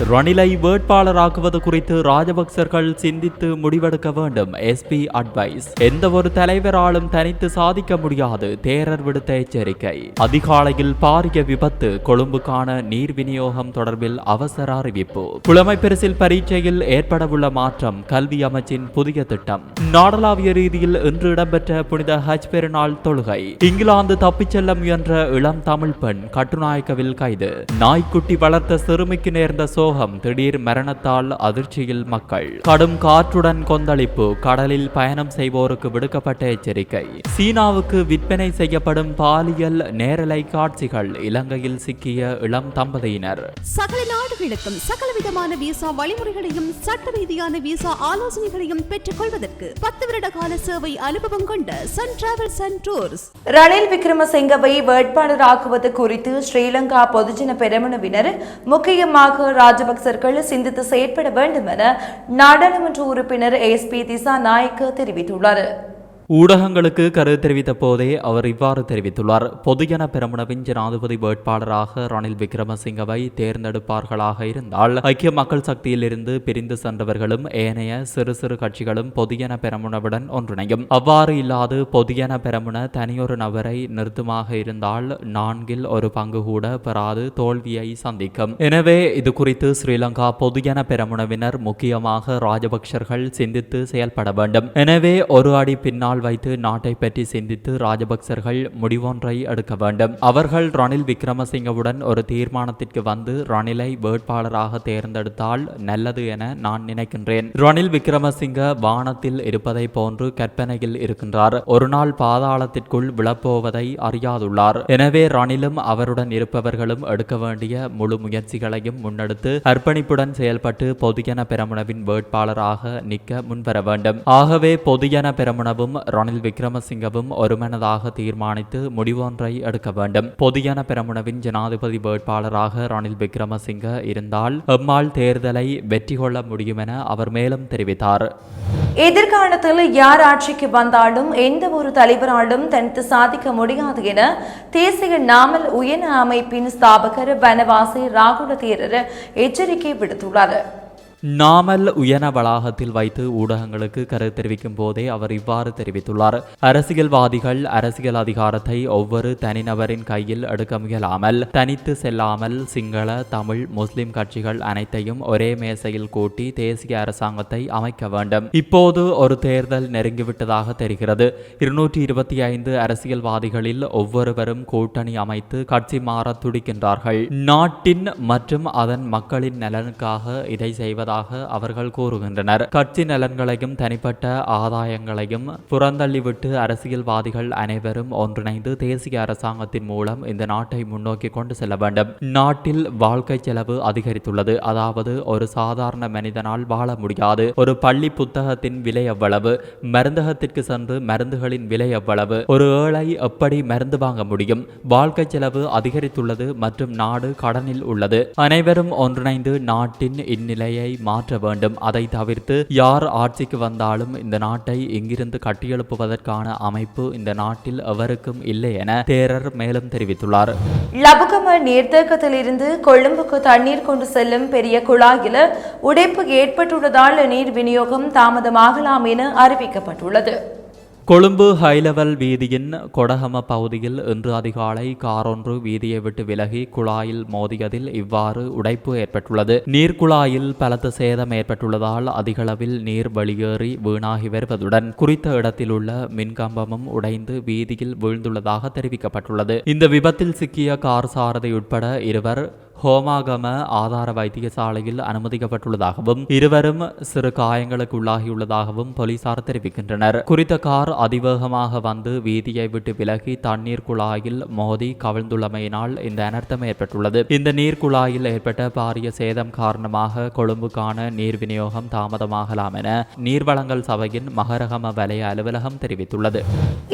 ரணிலை வேட்பாளராக்குவது குறித்து ராஜபக்சர்கள் சிந்தித்து முடிவெடுக்க வேண்டும் எஸ்பி அட்வைஸ் எந்த ஒரு தலைவராலும் தனித்து சாதிக்க முடியாது தேரர் விடுத்த எச்சரிக்கை. அதிகாலையில் பாரிய விபத்து கொழும்புக்கான நீர் விநியோகம் தொடர்பில் அவசர அறிவிப்பு. புலமை பரிசில் பரீட்சையில் ஏற்படவுள்ள மாற்றம் கல்வி அமைச்சின் புதிய திட்டம். நாடளாவிய ரீதியில் இன்று இடம்பெற்ற புனித ஹஜ் பெருநாள் தொழுகை. இங்கிலாந்து தப்பிச் செல்ல முயன்ற இளம் தமிழ் பெண் கட்டுநாயக்கவில் கைது. நாய்க்குட்டி வளர்த்த சிறுமிக்கு நேர்ந்த சோகம் திடீர் மரணத்தால் அதிர்ச்சியில் மக்கள். கடும் காற்றுடன் கொந்தளிப்பு கடலில் பயணம் செய்வோருக்கு விடுக்கப்பட்ட எச்சரிக்கை. சீனாவுக்கு விற்பனை செய்யப்படும் பாலியல் நேரலை காட்சிகள் இலங்கையில் சிக்கிய இளம் தம்பதியினர். சகல நாடுகளுக்கும் சகலவிதமான விசா வழிமுறைகளையும் சட்ட ரீதியான விசா ஆலோசனைகளையும் பெற்றுக் கொள்வதற்கு பத்து வருட கால சேவை அனுபவம் கொண்ட Sun Travels and Tours Ranil விக்ரமசிங்கவை வேட்பாளராக்குவது குறித்து ஸ்ரீலங்கா பொதுஜன பெரமுனவினர் முக்கியமாக ராஜபக்சர்கள் சிந்தித்து செயற்பட வேண்டும் என நாடாளுமன்ற உறுப்பினர் எஸ் பி திசா நாயக்க தெரிவித்துள்ளார். ஊடகங்களுக்கு கருத்து தெரிவித்த போதே அவர் இவ்வாறு தெரிவித்துள்ளார். பொதுஜன பெரமுனவின் ஜனாதிபதி வேட்பாளராக ரணில் விக்ரமசிங்கவை தேர்ந்தெடுப்பார்களாக இருந்தால் ஐக்கிய மக்கள் சக்தியிலிருந்து பிரிந்து சென்றவர்களும் ஏனைய சிறு சிறு கட்சிகளும் பொதுஜன பெரமுனவுடன் ஒன்றிணையும். அவ்வாறு இல்லாது பொதுஜன பெரமுன தனியொரு நபரை நிறுத்தமாக இருந்தால் நான்கில் ஒரு பங்கு கூட பெறாது தோல்வியை சந்திக்கும். எனவே இது குறித்து ஸ்ரீலங்கா பொதுஜன பெரமுனவினர் முக்கியமாக ராஜபக்சர்கள் சிந்தித்து செயல்பட வேண்டும். எனவே ஒரு அடி பின்னால் வைத்து நாட்டை பற்றி சிந்தித்து ராஜபக்சர்கள் முடிவொன்றை எடுக்க வேண்டும். அவர்கள் ரணில் விக்ரமசிங்கவுடன் ஒரு தீர்மானத்திற்கு வந்து ரணிலை வேட்பாளராக தேர்ந்தெடுத்தால் நல்லது என நான் நினைக்கின்றேன். ரணில் விக்ரமசிங்க வானத்தில் இருப்பதை போன்று கற்பனையில் இருக்கின்றார். ஒரு நாள் பாதாளத்திற்குள் விழப்போவதை அறியாதுள்ளார். எனவே ரணிலும் அவருடன் இருப்பவர்களும் எடுக்க வேண்டிய முழு முயற்சிகளையும் முன்னெடுத்து அர்ப்பணிப்புடன் செயல்பட்டு பொதுஜன பெரமுனவின் வேட்பாளராக நிற்க முன்வர வேண்டும். ஆகவே பொதுஜன பெரமுனவும் ரணில் விக்ரமசிங்கவும் ஒருமனதாக தீர்மானித்து முடிவொன்றை எடுக்க வேண்டும். பொதுஜன பெரமுனவின் ஜனாதிபதி வேட்பாளராக ரணில் விக்ரமசிங்க இருந்தால் எம்மாள் தேர்தலை வெற்றி கொள்ள முடியும் என அவர் மேலும் தெரிவித்தார். எதிர்காலத்தில் யார் ஆட்சிக்கு வந்தாலும் எந்த ஒரு தலைவராலும் தனித்து சாதிக்க முடியாது என தேசிய நாமல் உயன அமைப்பின் ஸ்தாபகர் வனவாசி ராகுல தேரர் எச்சரிக்கை விடுத்துள்ளார். நாமல் உயன வளாகத்தில் வைத்து ஊடகங்களுக்கு கருத்து தெரிவிக்கும் போதே அவர் இவ்வாறு தெரிவித்துள்ளார். அரசியல்வாதிகள் அரசியல் அதிகாரத்தை ஒவ்வொரு தனிநபரின் கையில் எடுக்க முயலாமல் தனித்து செல்லாமல் சிங்கள தமிழ் முஸ்லிம் கட்சிகள் அனைத்தையும் ஒரே மேசையில் கூட்டி தேசிய அரசாங்கத்தை அமைக்க வேண்டும். இப்போது ஒரு தேர்தல் நெருங்கிவிட்டதாக தெரிகிறது. இருநூற்றி இருபத்தி ஐந்து அரசியல்வாதிகளில் ஒவ்வொருவரும் கூட்டணி அமைத்து கட்சி மாற துடிக்கின்றார்கள். நாட்டின் மற்றும் அதன் மக்களின் நலனுக்காக இதை செய்வதாக இருப்பதாக அவர்கள் கூறுகின்றனர். கட்சி நலன்களையும் தனிப்பட்ட ஆதாயங்களையும் புறந்தள்ளிவிட்டு அரசியல்வாதிகள் அனைவரும் ஒன்றிணைந்து தேசிய அரசாங்கத்தின் மூலம் இந்த நாட்டை முன்னோக்கி கொண்டு செல்ல வேண்டும். நாட்டில் வாழ்க்கை செலவு அதிகரித்துள்ளது. அதாவது ஒரு சாதாரண மனிதனால் வாழ முடியாது. ஒரு பள்ளி புத்தகத்தின் விலை எவ்வளவு? மருந்தகத்திற்கு சென்று மருந்துகளின் விலை எவ்வளவு? ஒரு ஏழை எப்படி மருந்து வாங்க முடியும்? வாழ்க்கை செலவு அதிகரித்துள்ளது மற்றும் நாடு கடனில் உள்ளது. அனைவரும் ஒன்றிணைந்து நாட்டின் இந்நிலையை மாற்ற வேண்டும். அதை தவிர்த்து யார் ஆட்சிக்கு வந்தாலும் இந்த நாட்டை இங்கிருந்து கட்டியெழுப்புவதற்கான அமைப்பு இந்த நாட்டில் எவருக்கும் இல்லை என தேரர் மேலும் தெரிவித்துள்ளார். லபுகம நீர்த்தேக்கத்திலிருந்து கொழும்புக்கு தண்ணீர் கொண்டு செல்லும் பெரிய குழாயில் உடைப்பு ஏற்பட்டுள்ளதால் நீர் விநியோகம் தாமதமாகலாம் என அறிவிக்கப்பட்டுள்ளது. கொழும்பு ஹைலெவல் வீதியின் கொடகம பகுதியில் இன்று அதிகாலை காரொன்று வீதியை விட்டு விலகி குழாயில் மோதியதில் இவ்வாறு உடைப்பு ஏற்பட்டுள்ளது. நீர்க்குழாயில் பலத்த சேதம் ஏற்பட்டுள்ளதால் அதிகளவில் நீர் வெளியேறி வீணாகி வருவதுடன் குறித்த இடத்தில் உள்ள மின்கம்பமும் உடைந்து வீதியில் வீழ்ந்துள்ளதாக தெரிவிக்கப்பட்டுள்ளது. இந்த விபத்தில் சிக்கிய கார் சாரதி உட்பட இருவர் ஹோமாகம ஆதார வைத்தியசாலையில் அனுமதிக்கப்பட்டுள்ளதாகவும் இருவரும் சிறு காயங்களுக்கு உள்ளாகியுள்ளதாகவும் போலீசார் தெரிவிக்கின்றனர் குறித்த கார் அதிவேகமாக வந்து வீதியை விட்டு விலகி தண்ணீர் குழாயில் மோதி கவிழ்ந்துள்ளமையினால் இந்த அனர்த்தம் ஏற்பட்டுள்ளது இந்த நீர் குழாயில் ஏற்பட்ட பாரிய சேதம் காரணமாக கொழும்புக்கான நீர் விநியோகம் தாமதமாகலாம் என நீர்வளங்கள் சபையின் மகரகம வலய அலுவலகம் தெரிவித்துள்ளது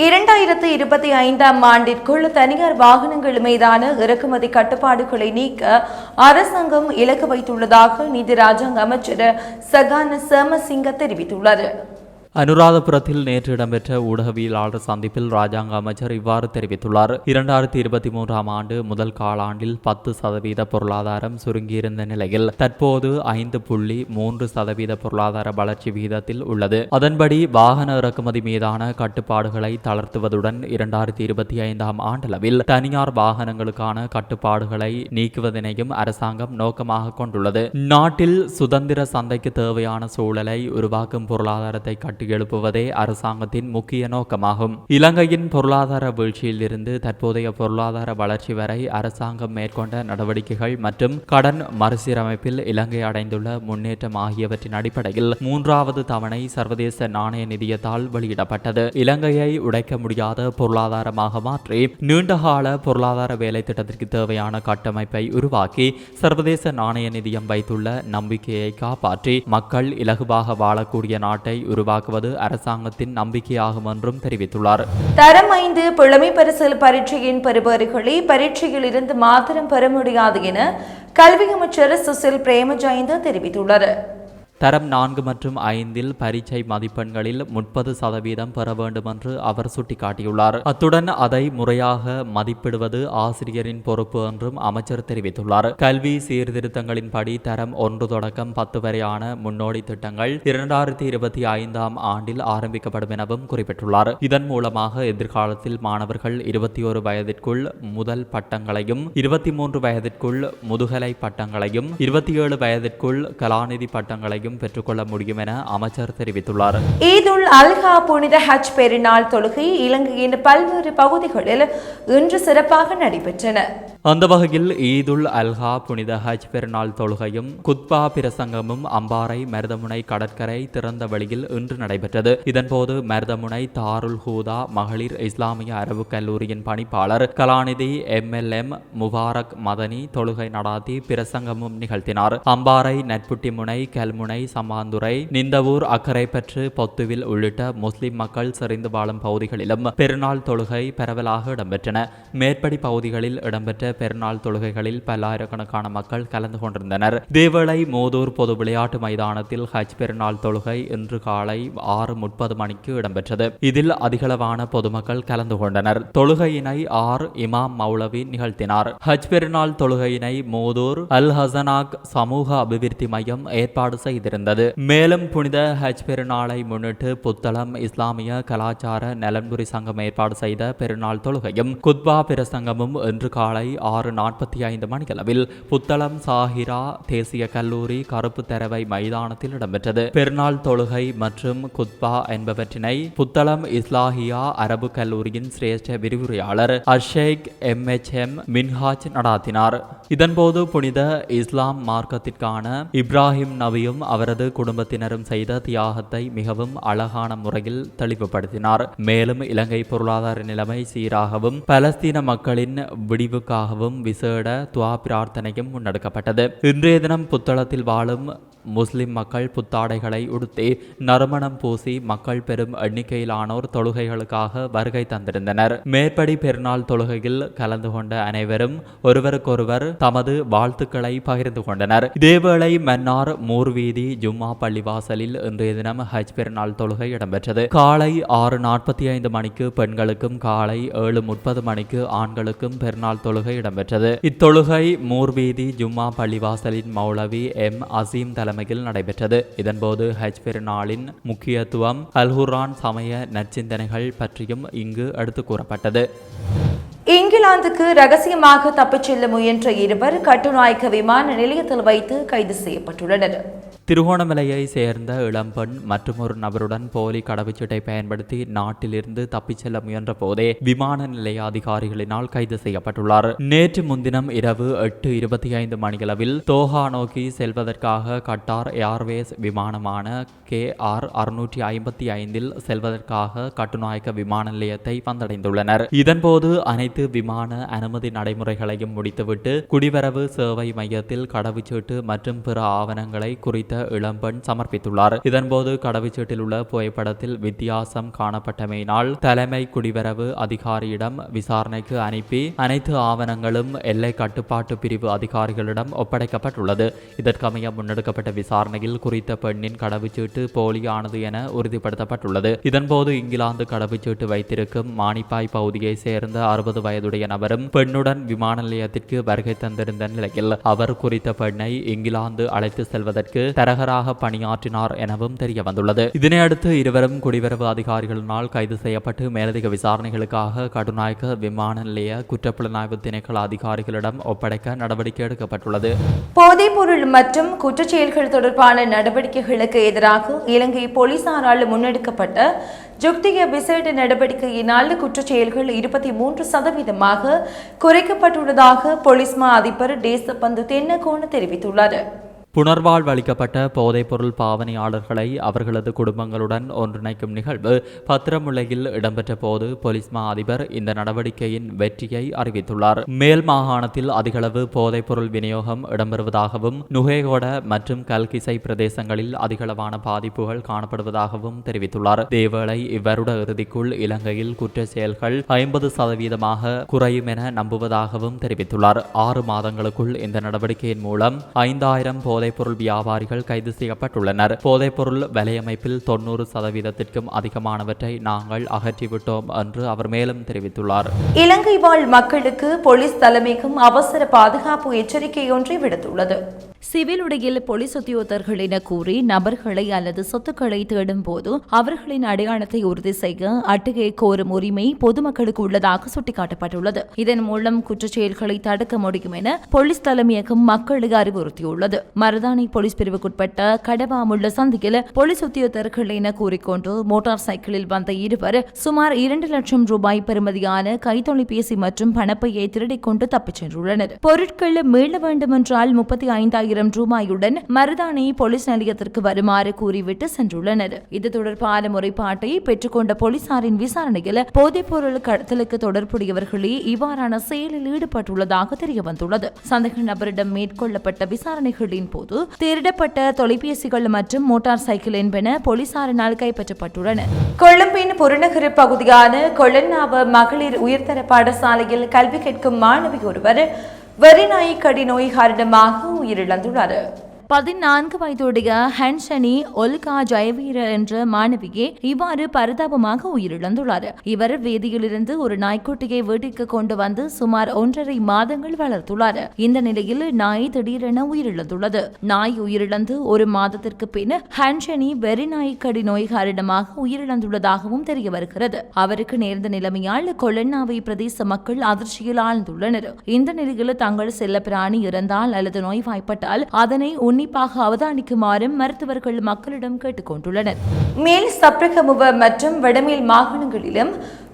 இரண்டாயிரத்து இருபத்தி ஐந்தாம் ஆண்டிற்குள் தனியார் வாகனங்கள் மீதான இறக்குமதி கட்டுப்பாடுகளை நீக்க அரசாங்கம் இலக்கு வைத்துள்ளதாக நிதி ராஜாங்க அமைச்சர் சகான சேமசிங்க தெரிவித்துள்ளார். அனுராதபுரத்தில் நேற்று இடம்பெற்ற ஊடகவியலாளர் சந்திப்பில் ராஜாங்க அமைச்சர் இவ்வாறு தெரிவித்துள்ளார். இரண்டாயிரத்தி இருபத்தி மூன்றாம் ஆண்டு முதல் காலாண்டில் பத்து சதவீத பொருளாதாரம் சுருங்கியிருந்த நிலையில் தற்போது ஐந்து புள்ளி மூன்று சதவீத பொருளாதார வளர்ச்சி விகிதத்தில் உள்ளது. அதன்படி வாகன இறக்குமதி மீதான கட்டுப்பாடுகளை தளர்த்துவதுடன் இரண்டாயிரத்தி இருபத்தி ஐந்தாம் ஆண்டளவில் தனியார் வாகனங்களுக்கான கட்டுப்பாடுகளை நீக்குவதனையும் அரசாங்கம் நோக்கமாக கொண்டுள்ளது. நாட்டில் சுதந்திர சந்தைக்கு தேவையான சூழலை உருவாக்கும் பொருளாதாரத்தை கட்டியெழுப்புவதே அரசாங்கத்தின் முக்கிய நோக்கமாகும். இலங்கையின் பொருளாதார வீழ்ச்சியில் இருந்து தற்போதைய பொருளாதார வளர்ச்சி வரை அரசாங்கம் மேற்கொண்ட நடவடிக்கைகள் மற்றும் கடன் மறுசீரமைப்பில் இலங்கை அடைந்துள்ள முன்னேற்றம் ஆகியவற்றின் அடிப்படையில் மூன்றாவது தவணை சர்வதேச நாணய நிதியத்தால் வெளியிடப்பட்டது. இலங்கையை உடைக்க முடியாத பொருளாதாரமாக மாற்றி நீண்டகால பொருளாதார வேலை திட்டத்திற்கு தேவையான கட்டமைப்பை உருவாக்கி சர்வதேச நாணய நிதியம் வைத்துள்ள நம்பிக்கையை காப்பாற்றி மக்கள் இலகுவாக வாழக்கூடிய நாட்டை உருவாக்க உருவாக்குவது அரசாங்கத்தின் நம்பிக்கையாகும் என்றும் தெரிவித்துள்ளார். தரம் ஐந்து புலமை பரிசில் பரீட்சையின் பெறுபவர்களை பரீட்சையில் இருந்து மாத்திரம் பெற முடியாது என கல்வி அமைச்சர் சுசில் பிரேமஜயந்த தெரிவித்துள்ளார். தரம் நான்கு மற்றும் ஐந்தில் பரீட்சை மதிப்பெண்களில் முப்பது சதவீதம் பெற வேண்டும் என்று அவர் சுட்டிக்காட்டியுள்ளார். அத்துடன் அதை முறையாக மதிப்பிடுவது ஆசிரியரின் பொறுப்பு என்றும் அமைச்சர் தெரிவித்துள்ளார். கல்வி சீர்திருத்தங்களின்படி தரம் ஒன்று தொடக்கம் பத்து வரையான முன்னோடி திட்டங்கள் இரண்டாயிரத்தி இருபத்தி ஐந்தாம் ஆண்டில் ஆரம்பிக்கப்படும் எனவும் குறிப்பிட்டுள்ளார். இதன் மூலமாக எதிர்காலத்தில் மாணவர்கள் இருபத்தி ஒரு வயதிற்குள் முதல் பட்டங்களையும் இருபத்தி மூன்று வயதிற்குள் முதுகலை பட்டங்களையும் இருபத்தி ஏழு வயதிற்குள் கலாநிதி பட்டங்களையும் பெற்றுக்கொள்ள முடியும் என அமைச்சர் தெரிவித்துள்ளார். ஈதுல் அல்ஹா புனித ஹஜ் பெருநாள் தொழுகை இலங்கையின் பல்வேறு பகுதிகளில் இன்று சிறப்பாக நடைபெற்றன. அந்த வகையில் ஈதுல் அல்ஹா புனித ஹஜ் பெருநாள் தொழுகையும் குத்பா பிரசங்கமும் அம்பாறை மருதமுனை கடற்கரை திறந்த வழியில் இன்று நடைபெற்றது. இதன்போது மருதமுனை தாருல் ஹூதா மகளிர் இஸ்லாமிய அரபு கல்லூரியின் பணிப்பாளர் கலாநிதி எம்எல்எம் முபாரக் மதனி தொழுகை நடாத்தி பிரசங்கமும் நிகழ்த்தினார். அம்பாறை நட்புட்டி முனை கல்முனை சம்மாந்துறை நிந்தவூர் அக்கரைப்பற்று பொத்துவில் உள்ளிட்ட முஸ்லிம் மக்கள் செறிந்து வாழும் பகுதிகளிலும் பெருநாள் தொழுகை பரவலாக இடம்பெற்றன. மேற்படி பகுதிகளில் இடம்பெற்ற பெருநாள் தொழுகைகளில் பல்லாயிரக்கணக்கான மக்கள் கலந்து கொண்டிருந்தனர். தேவளை மோதூர் பொது விளையாட்டு மைதானத்தில் ஹஜ் பெருநாள் தொழுகை இன்று காலை ஆறு முப்பது மணிக்கு இடம்பெற்றது. இதில் அதிகளவான பொதுமக்கள் கலந்து கொண்டனர். தொழுகையினை ஆர். இமாம் மௌலவி நிகழ்த்தினார். ஹஜ் பெருநாள் தொழுகையினை மோதூர் அல் ஹசனாக் சமூக அபிவிருத்தி மையம் ஏற்பாடு செய்திருந்தது மேலும் புனித ஹஜ் பெருநாளை முன்னிட்டு புத்தளம் இஸ்லாமிய கலாச்சார நலன்புரி சங்கம் ஏற்பாடு செய்த பெருநாள் தொழுகையும் குத்பா பிரசங்கமும் இன்று காலை ஆறு நாற்பத்தி ஐந்து மணியளவில் புத்தளம் சாஹிரா தேசிய கல்லூரி கருப்பு தரவை மைதானத்தில் இடம்பெற்றது. பெருநாள் தொழுகை மற்றும் குத்பா என்பவற்றினை புத்தளம் இஸ்லாஹியா அரபு கல்லூரியின் சிரேஷ்ட விரிவுரையாளர் அஷேக் எம் எச் எம் மின்ஹாஜ் நடாத்தினார். இதன்போது புனித இஸ்லாம் மார்க்கத்திற்கான இப்ராஹிம் நபியும் அவரது குடும்பத்தினரும் செய்த தியாகத்தை மிகவும் அழகான முறையில் தெளிவுபடுத்தினார். மேலும் இலங்கை பொருளாதார நிலைமை சீராகவும் பலஸ்தீன மக்களின் விடிவுக்காகவும் விசேட துவா பிரார்த்தனையும் முன்னெடுக்கப்பட்டது. இன்றைய தினம் புத்தளத்தில் வாழும் முஸ்லிம் மக்கள் புத்தாடைகளை உடுத்தி நறுமணம் பூசி மக்கள் பெரும் எண்ணிக்கையிலானோர் தொழுகைகளுக்காக வருகை தந்திருந்தனர். மேற்படி பெருநாள் தொழுகையில் கலந்து கொண்ட அனைவரும் ஒருவருக்கொருவர் தமது வாழ்த்துக்களை பகிர்ந்து கொண்டனர். இதேவேளை மன்னார் மூர்வீதி ஜும்மா பள்ளிவாசலில் இன்றைய தினம் ஹஜ் பெருநாள் தொழுகை இடம்பெற்றது. காலை ஆறு நாற்பத்தி ஐந்து மணிக்கு பெண்களுக்கும் காலை ஏழு முப்பது மணிக்கு ஆண்களுக்கும் பெருநாள் தொழுகை இடம்பெற்றது. இத்தொழுகை மூர்வீதி ஜும்மா பள்ளிவாசலின் மௌலவி எம் அசீம் தலை தலைமையில் நடைபெற்றது. இதன்போது ஹஜ் பெருநாளின் முக்கியத்துவம் அல்ஹுரான் சமய நற்சிந்தனைகள் பற்றியும் இங்கு எடுத்து கூறப்பட்டது. இங்கிலாந்துக்கு ரகசியமாக தப்பிச் செல்ல முயன்ற இருவர் கட்டுநாயக்க விமான நிலையத்தில் வைத்து கைது செய்யப்பட்டுள்ளனர். திருகோணமலையை சேர்ந்த இளம்பெண் மற்றும் ஒரு நபருடன் போலி கடவுச்சீட்டை பயன்படுத்தி நாட்டிலிருந்து தப்பிச் செல்ல முயன்ற போதே விமான நிலைய அதிகாரிகளினால் கைது செய்யப்பட்டுள்ளார். நேற்று முன்தினம் இரவு எட்டு இருபத்தி ஐந்து மணியளவில் தோஹா நோக்கி செல்வதற்காக கட்டார் ஏர்வேஸ் விமானமான கே ஆர் அறுநூற்றி ஐம்பத்தி ஐந்தில் செல்வதற்காக கட்டுநாயக்க விமான நிலையத்தை வந்தடைந்துள்ளனர். இதன்போது அனைத்து அனைத்து விமான அனுமதி நடைமுறைகளையும் முடித்துவிட்டு குடிவரவு சேவை மையத்தில் கடவுச்சீட்டு மற்றும் பிற ஆவணங்களை குறித்த இளம்பெண் சமர்ப்பித்துள்ளார். இதன்போது கடவுச்சீட்டில் உள்ள புகைப்படத்தில் வித்தியாசம் காணப்பட்டமையினால் தலைமை குடிவரவு அதிகாரியிடம் விசாரணைக்கு அனுப்பி அனைத்து ஆவணங்களும் எல்லை கட்டுப்பாட்டு பிரிவு அதிகாரிகளிடம் ஒப்படைக்கப்பட்டுள்ளது. இதற்கமைய முன்னெடுக்கப்பட்ட விசாரணையில் குறித்த பெண்ணின் கடவுச்சீட்டு போலியானது என உறுதிப்படுத்தப்பட்டுள்ளது. இதன்போது இங்கிலாந்து கடவுச்சீட்டு வைத்திருக்கும் மானிப்பாய் பகுதியை சேர்ந்த அறுபது வயதுடைய நபரும் பெண்ணுடன் விமான நிலையத்திற்கு வருகை தந்திருந்த நிலையில் அவர் குறித்த பெண்ணை இங்கிலாந்து அழைத்து செல்வதற்கு தரகராக பணியாற்றினார் எனவும் தெரிய வந்துள்ளது இதனையடுத்து இருவரும் குடிவரவு அதிகாரிகளினால் கைது செய்யப்பட்டு மேலதிக விசாரணைகளுக்காக கடுநாயக்க விமான நிலைய குற்றப்புலனாய்வு திணைக்கள அதிகாரிகளிடம் ஒப்படைக்க நடவடிக்கை எடுக்கப்பட்டுள்ளது. போதைப்பொருள் மற்றும் குற்றச்செயல்கள் தொடர்பான நடவடிக்கைகளுக்கு எதிராக இலங்கை போலீசாரால் முன்னெடுக்கப்பட்ட ஜுக்திய விசேட நடவடிக்கையினால் குற்றச்செயல்கள் இருபத்தி மூன்று சதவீதமாக குறைக்கப்பட்டுள்ளதாக போலீஸ் மா அதிபர் தேசபந்து தென்னகோன தெரிவித்துள்ளார் புனர்வாழ்வளிக்கப்பட்ட போதைப்பொருள் பாவனையாளர்களை அவர்களது குடும்பங்களுடன் ஒன்றிணைக்கும் நிகழ்வு பத்திரமுலையில் இடம்பெற்ற போது போலீஸ் மா அதிபர் இந்த நடவடிக்கையின் வெற்றியை அறிவித்துள்ளார். மேல் மாகாணத்தில் அதிகளவு போதைப்பொருள் விநியோகம் இடம்பெறுவதாகவும் நுகேகொட மற்றும் கல்கிசை பிரதேசங்களில் அதிகளவான பாதிப்புகள் காணப்படுவதாகவும் தெரிவித்துள்ளார். தேவேளை இவ்வருட இறுதிக்குள் இலங்கையில் குற்ற செயல்கள் ஐம்பது சதவீதமாக குறையும் என நம்புவதாகவும் தெரிவித்துள்ளார். ஆறு மாதங்களுக்குள் இந்த நடவடிக்கையின் மூலம் ஐந்தாயிரம் போதைப்பொருள் வியாபாரிகள் கைது செய்யப்பட்டுள்ளனர். போதைப்பொருள் வலையமைப்பில் தொண்ணூறு சதவீதத்திற்கும் அதிகமானவற்றை நாங்கள் அகற்றிவிட்டோம் என்று அவர் மேலும் தெரிவித்துள்ளார். இலங்கை வாழ் மக்களுக்கு போலீஸ் தலைமைக்கும் அவசர பாதுகாப்பு எச்சரிக்கை ஒன்றை விடுத்துள்ளது. சிவில் உடையில் போலீஸ் உத்தியோகத்தர்கள் என கூறி நபர்களை அல்லது சொத்துக்களை தேடும் போது அவர்களின் அடையாளத்தை உறுதி செய்ய அட்டுகை கோரும் உரிமை பொதுமக்களுக்கு உள்ளதாக சுட்டிக்காட்டப்பட்டுள்ளது. இதன் மூலம் குற்றச்செயல்களை தடுக்க முடியும் என போலீஸ் தலைமையகம் மக்களுக்கு அறிவுறுத்தியுள்ளது. மருதானை போலீஸ் பிரிவுக்குட்பட்ட கடவாமுள்ள சந்தியில் போலீஸ் உத்தியோகத்தர்கள் என கூறிக்கொண்டு மோட்டார் சைக்கிளில் வந்த இருவர் சுமார் இரண்டு லட்சம் ரூபாய் பெறுமதியான கைத்தொலைபேசி மற்றும் பணப்பையை திருடிக்கொண்டு தப்பிச் சென்றுள்ளனர். பொருட்கள் மீள வேண்டுமென்றால் முப்பத்தி ஐந்தாயிரம் ரூபாயுடன் மருதானை போலீஸ் நிலையத்திற்கு வருமாறு கூறிவிட்டு சென்றுள்ளனர். இது தொடர்பான முறைப்பாட்டை பெற்றுக்கொண்ட போலீசாரின் விசாரணையில் போதைப்பொருள் கடத்தலுக்கு தொடர்புடையவர்களே இவ்வாறான செயலில் ஈடுபட்டுள்ளதாக தெரியவந்துள்ளது. சந்தேக நபரிடம் மேற்கொள்ளப்பட்ட விசாரணைகளின் போது திருடப்பட்ட தொலைபேசிகள் மற்றும் மோட்டார் சைக்கிள் என்பன போலீசாரினால் கைப்பற்றப்பட்டுள்ளன. கொழும்பின் புறநகர் பகுதியான கொள்ளன்னாவ மகளிர் உயர்தர பாடசாலையில் கல்வி கேட்கும் மாணவி ஒருவர் வெறிநாய் கடி நோய் காரணமாக உயிரிழந்துள்ளார். பதினான்கு வயதுடைய ஹன்ஷனி ஒல்கா ஜெயவீரர் என்ற மாணவியே இவ்வாறு பரிதாபமாக உயிரிழந்துள்ளார். இவர் வேதியிலிருந்து ஒரு நாய்க்குட்டியை வீட்டுக்கு கொண்டு வந்து சுமார் ஒன்றரை மாதங்கள் வளர்த்துள்ளார். இந்த நிலையில் நாய் திடீரென உயிரிழந்துள்ளது. நாய் உயிரிழந்து ஒரு மாதத்திற்கு பின் ஹன்ஷனி வெறிநாய்க்கடி நோய் காரணமாக உயிரிழந்துள்ளதாகவும் தெரிய வருகிறது அவருக்கு நேர்ந்த நிலைமையால் கொலன்னாவை பிரதேச மக்கள் அதிர்ச்சியில் ஆழ்ந்துள்ளனர். இந்த நிலையில் தங்கள் செல்ல பிராணி இறந்தால் அல்லது நோய்வாய்ப்பட்டால் அதனை உன்னிப்பாக அவதானிக்குமாறும் மருத்துவர்கள் மக்களிடம் கேட்டுக்கொண்டுள்ளனர். மேல் சப்ரகமுவ மற்றும் வடமேல் மாகாணங்களிலும்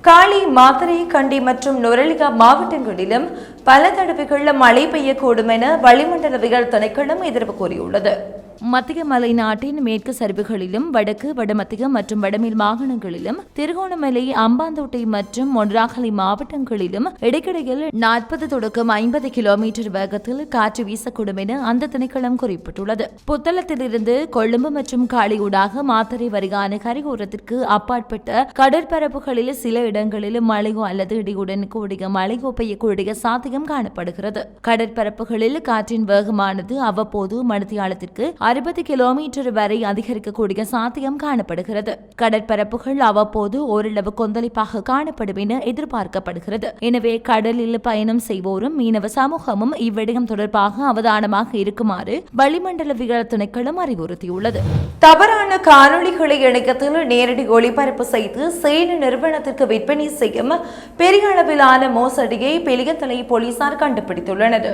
காளி மாத்தரை கண்டி மற்றும் நுரலிகா மாவட்டங்களிலும் பல தடவைகளில் மழை பெய்யக்கூடும் என வளிமண்டலவியல் திணைக்களம் எதிர்ப்பு கூறியுள்ளது. மத்திய மலைநாட்டின் மேற்கு சரிவுகளிலும் வடக்கு வடமத்திய மற்றும் வடமேல் மாகாணங்களிலும் திருகோணமலை அம்பாந்தோட்டை மற்றும் ஒன்றாகலை மாவட்டங்களிலும் இடைக்கிடையில் நாற்பது தொடக்கம் ஐம்பது கிலோமீட்டர் வேகத்தில் காற்று வீசக்கூடும் என அந்த திணைக்களம் குறிப்பிட்டுள்ளது. புத்தளத்திலிருந்து கொழும்பு மற்றும் காளியூடாக மாத்தறை வரையான கரையோரத்திற்கு அப்பாற்பட்ட கடற்பரப்புகளில் சில இடங்களில் மழையோ அல்லது இடியுடன் கூடிய மழையோ பெய்யக்கூடிய சாத்தியம் காணப்படுகிறது. கடற்பரப்புகளில் காற்றின் வேகமானது அவ்வப்போது மணித்தியாலத்திற்கு அறுபது கிலோமீட்டர் வரை அதிகரிக்கக்கூடிய சாத்தியம் காணப்படுகிறது. கடற்பரப்புகள் அவ்வப்போது ஓரளவு கொந்தளிப்பாக காணப்படும் என எதிர்பார்க்கப்படுகிறது. எனவே கடலில் பயணம் செய்வோரும் மீனவ சமூகமும் இவ்விடயம் தொடர்பாக அவதானமாக இருக்குமாறு வளிமண்டலவியல் திணைக்களம் அறிவுறுத்தியுள்ளது. தவறான காணொளிகளை இணையத்தில் நேரடி ஒளிபரப்பு செய்து செயல் நிறுவனத்திற்கு விற்பனை செய்யும் பெரிய அளவிலான மோசடியை பெலியத்தலை போலீசார் கண்டுபிடித்துள்ளனர்.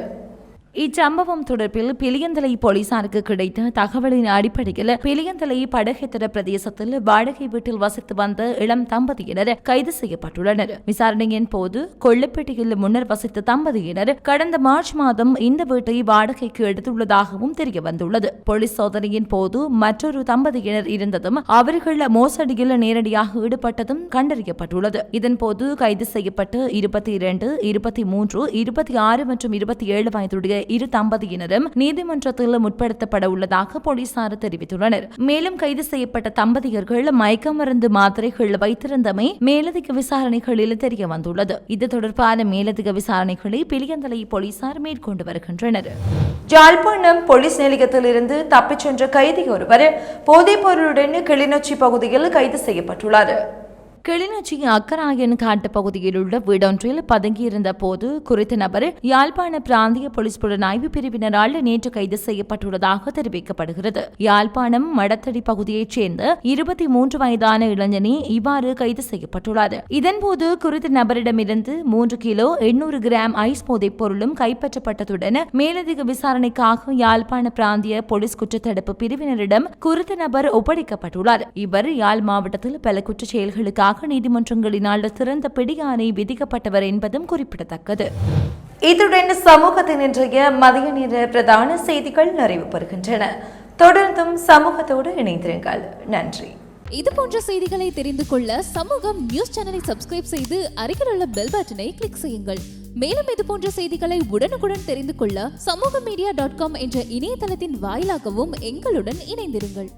இச்சம்பவம் தொடர்பில் பிலியந்தலை போலீசாருக்கு கிடைத்த தகவலின் அடிப்படையில் பிலியந்தலை படகேத்தர பிரதேசத்தில் வாடகை வீட்டில் வசித்து வந்த இளம் தம்பதியினர் கைது செய்யப்பட்டுள்ளனர். விசாரணையின் போது கொள்ளுப்பேட்டையில் முன்னர் வசித்த தம்பதியினர் கடந்த மார்ச் மாதம் இந்த வீட்டை வாடகைக்கு எடுத்துள்ளதாகவும் தெரிய வந்துள்ளது போலீஸ் சோதனையின் போது மற்றொரு தம்பதியினர் இருந்ததும் அவர்கள் மோசடியில் நேரடியாக ஈடுபட்டதும் கண்டறியப்பட்டுள்ளது. இதன்போது கைது செய்யப்பட்டு இருபத்தி இரண்டு இருபத்தி மூன்று இருபத்தி ஆறு மற்றும் இருபத்தி ஏழு வயதுடைய இரு தம்பதியினரும் நீதிமன்றத்தில் முற்படுத்தப்பட உள்ளதாக போலீசார் தெரிவித்துள்ளனர். மேலும் கைது செய்யப்பட்ட தம்பதியர்கள் மயக்க மருந்து மாத்திரைகள் வைத்திருந்தமை மேலதிக விசாரணைகளில் தெரிய வந்துள்ளது இது தொடர்பான மேலதிக விசாரணைகளை பிலியந்தலை போலீசார் மேற்கொண்டு வருகின்றனர். ஜாழ்ப்பாணம் போலீஸ் நிலையத்திலிருந்து தப்பிச் சென்ற கைதி ஒருவர் போதைப் பொருளுடன் கிளிநொச்சி பகுதியில் கைது செய்யப்பட்டுள்ளார். கிளிநொச்சி அக்கராயன் காட்டு பகுதியில் உள்ள வீடொன்றில் பதுங்கியிருந்த போது குறித்த நபர் யாழ்ப்பாண பிராந்திய போலீஸ் புலனாய்வு பிரிவினரால் நேற்று கைது செய்யப்பட்டுள்ளதாக தெரிவிக்கப்படுகிறது. யாழ்ப்பாணம் மடத்தடி பகுதியைச் சேர்ந்த இருபத்தி மூன்று வயதான இளைஞனே இவ்வாறு கைது செய்யப்பட்டுள்ளார். இதன்போது குறித்த நபரிடமிருந்து மூன்று கிலோ எண்ணூறு கிராம் ஐஸ் போதைப் பொருளும் கைப்பற்றப்பட்டதுடன் மேலதிக விசாரணைக்காக யாழ்ப்பாண பிராந்திய போலீஸ் குற்றத்தடுப்பு பிரிவினரிடம் குறித்த நபர் ஒப்படைக்கப்பட்டுள்ளார். இவர் யாழ் மாவட்டத்தில் பல குற்றச் செயல்களுக்காக நீதிமன்றங்களினால் சிறந்த பிடியாணை விதிக்கப்பட்டவர் என்பதும் குறிப்பிடத்தக்கது. இத்துடன் சமூகத்தின் இன்றைய மதிய நேர பிரதான செய்திகள் நிறைவு பெறுகின்றன தொடர்ந்தும் சமூகத்தோடு இணைந்திருங்கள். நன்றி. இது போன்ற செய்திகளை தெரிந்து கொள்ள சமூகம் நியூஸ் சேனலை சப்ஸ்கிரைப் செய்து அருகில் உள்ள பெல் பட்டனை கிளிக் செய்யுங்கள். மேலும் இது போன்ற செய்திகளை உடனுக்குடன் தெரிந்து கொள்ள சமூக மீடியா டாட் காம் என்ற இணையதளத்தின் வாயிலாகவும் எங்களுடன் இணைந்திருங்கள்.